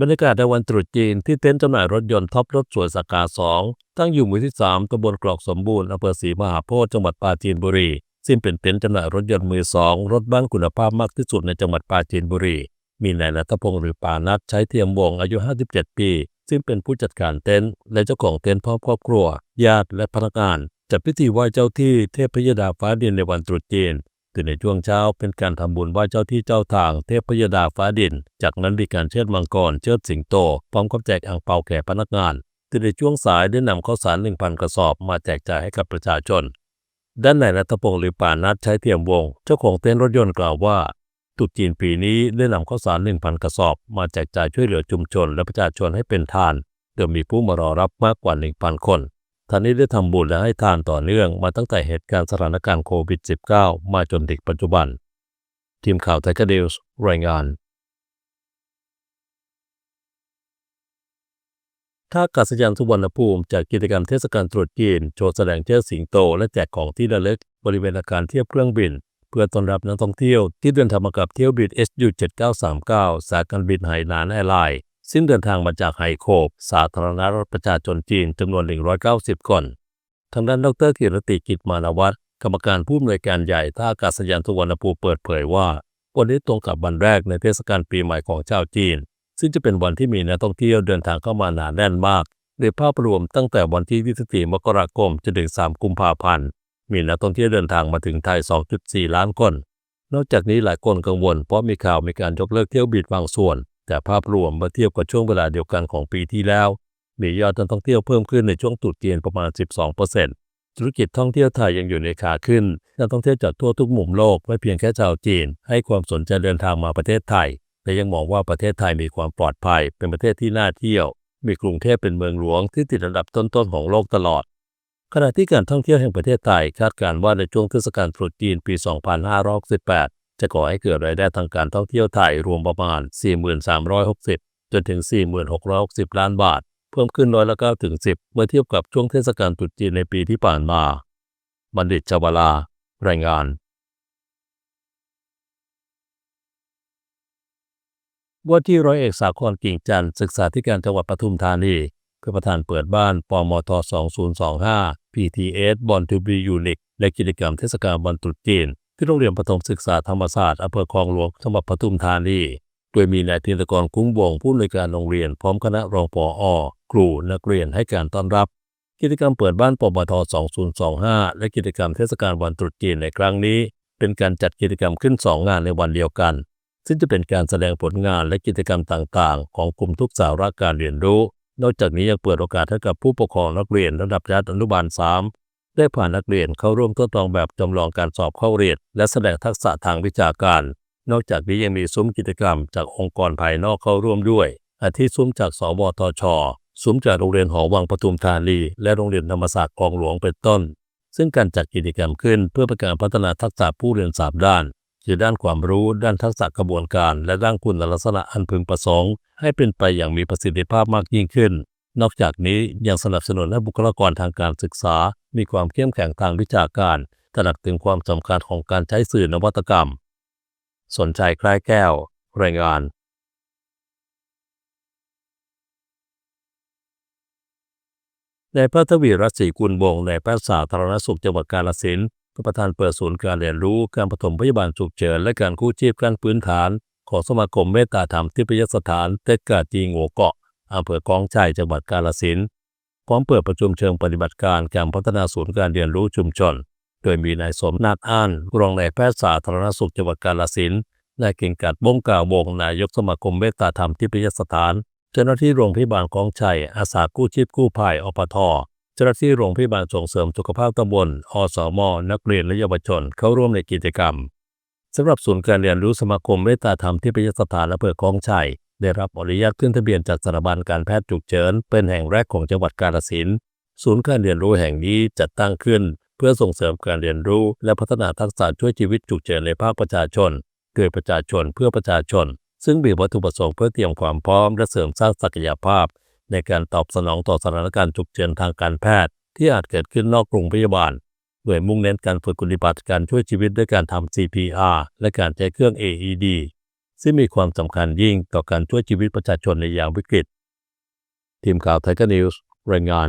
บรรยากาศในวันตรุษจีนที่เต็นท์จำหน่ายรถยนต์ท็อปรถสวยสากาสองตั้งอยู่หมู่ที่ 3ตำบลกรอกสมบูรณ์อำเภอศรีมหาโพธิ์จังหวัดปราจีนบุรี ซึ่งเป็นเต็นท์จำหน่ายรถยนต์มือสองรถบ้านคุณภาพมากที่สุดในจังหวัดปราจีนบุรี มีนายนัทพงศ์หรือปานัทใช้เทียมวงอายุ 57 ปี ซึ่งเป็นผู้จัดการเต็นท์และเจ้าของเต็นท์พร้อมครอบครัว ญาติและพนักงานจัดพิธีไหว้เจ้าที่เทพยดาฟ้าดินในวันตรุษจีน ตื่นในช่วงเช้าเป็นการทำบุญไหว้เจ้าที่เจ้าทางเทพยดาฟ้าดิน จากนั้นมีการเชิดมังกรเชิดสิงโต พร้อมกับแจกอ่างเปาแก่พนักงานตื่นในช่วงสายได้นำข้าวสาร1,000กระสอบมาแจกจ่ายให้กับประชาชน ด้านนายรัตพงศ์หรือป่านัดใช้เทียมวง เจ้าของเต็นท์รถยนต์กล่าวว่าตรุษจีนปีนี้ได้นำข้าวสาร1,000กระสอบ มาแจกจ่ายช่วยเหลือชุมชนและประชาชนให้เป็นทานโดยมีผู้มารอรับมากกว่า 1,000 คน ท่านนี้ได้ทำบุญและให้ทานต่อเนื่องมาตั้งแต่เหตุการณ์สถานการณ์โควิด -19 มาจนถึงปัจจุบัน ทีมข่าวไทยกเดลส์รายงานท่าอากาศยานสุวรรณภูมิจัดกิจกรรมเทศกาลตรุษจีนโชว์แสดงเชิดสิงโต และแจกของที่ระลึกบริเวณอาคารเทียบเครื่องบิน เพื่อต้อนรับนักท่องเที่ยวที่เดินทางมากับเที่ยวบิน SU 7939 สายการบินไหหนานแอร์ไลน์ ซึ่งเดินทางมาจากไฮโคบ สาธารณรัฐประชาชนจีนจำนวน 190 คน ทางด้านดรกิรติกิจมานวัฒน์กรรมการผู้อำนวยการใหญ่ท่าอากาศยานสุวรรณภูมิเปิดเผยว่า วันนี้ตรงกับวันแรกในเทศกาลปีใหม่ของชาวจีน ซึ่งจะเป็นวันที่มีนักท่องเที่ยวเดินทางเข้ามาหนาแน่นมากในภาพรวมตั้งแต่วันที่ 24 มกราคมจนถึง 3 กุมภาพันธ์ มีนักท่องเที่ยวเดินทางมาถึงไทย 2.4 ล้านคน นอกจากนี้หลายคนกังวลเพราะมีข่าวมีการยกเลิกเที่ยวบินบางส่วน แต่ภาพรวมเมื่อเทียบกับช่วงเวลาเดียวกันของปีที่แล้ว มียอดการท่องเที่ยวเพิ่มขึ้นในช่วงตรุษจีนประมาณ 12%ธุรกิจท่องเที่ยวไทยยังอยู่ในขาขึ้นนักท่องเที่ยวจากทั่วทุกมุมโลกไม่เพียงแค่ชาวจีน ให้ความสนใจเดินทางมาประเทศไทยแต่ยังมองว่าประเทศไทยมีความปลอดภัย เป็นประเทศที่น่าเที่ยว มีกรุงเทพเป็นเมืองหลวงที่ติดอันดับต้นๆของโลกตลอด ขณะที่การท่องเที่ยวแห่งประเทศไทยคาดการณ์ว่าในช่วงเทศกาลตรุษจีนปี 2568 จะก่อให้เกิดรายได้ทางการท่องเที่ยวไทยรวมประมาณ 4,360 จนถึง 4,660 ล้านบาท เพิ่มขึ้นร้อยละ9ถึง 10 เมื่อเทียบกับช่วงเทศกาลตรุษจีนในปีที่ผ่านมา บัณฑิตชวลา รายงานว่าที่ร้อยเอกสาครกิ่งจันทร์ศึกษาธิการจังหวัดปทุมธานีคือประธานเปิดบ้านปมท 2025 PTS Born to be Unique และกิจกรรมเทศกาลวันตรุษจีน ที่โรงเรียนประถมศึกษาธรรมศาสตร์อำเภอคลองหลวงจังหวัดปทุมธานีโดยมีนายธีรกรคุ้มวงผู้อำนวยการโรงเรียนพร้อมคณะรองปออครูนักเรียนให้การต้อนรับ กิจกรรมเปิดบ้านปมท2025 และกิจกรรมเทศกาลวันตรุษจีนในครั้งนี้ เป็นการจัดกิจกรรมขึ้น 2 งานในวันเดียวกัน ซึ่งจะเป็นการแสดงผลงานและกิจกรรมต่างๆ ของกลุ่มทุกสาระการเรียนรู้ นอกจากนี้ยังเปิดโอกาสให้กับผู้ปกครองนักเรียนระดับชั้นอนุบาล 3 ได้ผ่านนักเรียนเข้าร่วมทดลองแบบจำลองการสอบเข้าเรียน และแสดงทักษะทางวิชาการ นอกจากนี้ยังมีซุ้มกิจกรรมจากองค์กรภายนอกเข้าร่วมด้วย อาทิซุ้มจากสวทช ซุ้มจากโรงเรียนหอวังปทุมธานี และโรงเรียนธรรมศาสตร์คลองหลวงเป็นต้น ซึ่งการจัดกิจกรรมขึ้นเพื่อเป็นการพัฒนาทักษะผู้เรียนสามด้าน คือด้านความรู้ ด้านทักษะกระบวนการ และด้านคุณลักษณะอันพึงประสงค์ ให้เป็นไปอย่างมีประสิทธิภาพมากยิ่งขึ้น นอกจากนี้ยังสนับสนุนให้บุคลากรทางการศึกษา มีความเข้มแข็งทางวิชาการ ตระหนักถึงความสำคัญของการใช้สื่อนวัตกรรม สนใจคล้ายแก้ว รายงานในแพทย์ทวีรัศรีกุลวงศ์ในแพทย์สาธารณสุขจังหวัดกาฬสินธุ์ประธานเปิดศูนย์การเรียนรู้การปฐมพยาบาลฉุกเฉินและการกู้ชีพขั้นพื้นฐาน ของสมาคมเมตตาธรรมทิพยสถานเทศกาจีงัวเกาะ อำเภอกองชัยจังหวัดกาฬสินธุ์พร้อมเปิดประชุมเชิงปฏิบัติการการพัฒนาศูนย์การเรียนรู้ชุมชน โดยมีนายสมนาฏอ้านรองนายแพทย์สาธารณสุขจังหวัดกาฬสินธุ์นายเก่งกัดบงกาวงนายกสมาคมเมตตาธรรมทิพยสถาน เจ้าหน้าที่โรงพยาบาลกองชัยอาสากู้ชีพกู้ภัยอปทเจ้าหน้าที่โรงพยาบาลส่งเสริมสุขภาพตำบลอสม นักเรียนและเยาวชนเข้าร่วมในกิจกรรมสำหรับศูนย์การเรียนรู้สมาคมเมตตาธรรมที่ประยสถานอำเภอคลองชัย ได้รับอนุญาตขึ้นทะเบียนจากสถาบันการแพทย์ฉุกเฉิน เป็นแห่งแรกของจังหวัดกาฬสินธุ์ศูนย์การเรียนรู้แห่งนี้จัดตั้งขึ้น เพื่อส่งเสริมการเรียนรู้และพัฒนาทักษะช่วยชีวิตฉุกเฉินในภาคประชาชนโดยประชาชนเพื่อประชาชน ซึ่งมีวัตถุประสงค์เพื่อเตรียมความพร้อมและเสริมสร้างศักยภาพ ในการตอบสนองต่อสถานการณ์ฉุกเฉินทางการแพทย์ ที่อาจเกิดขึ้นนอกโรงพยาบาลโดยมุ่งเน้นการฝึกปฏิบัติการช่วยชีวิตด้วยการทำ CPR และการใช้เครื่อง AED ซึ่งมีความสำคัญยิ่งต่อการช่วยชีวิตประชาชนในยามวิกฤต ทีมข่าวไทยกนิวส์รายงาน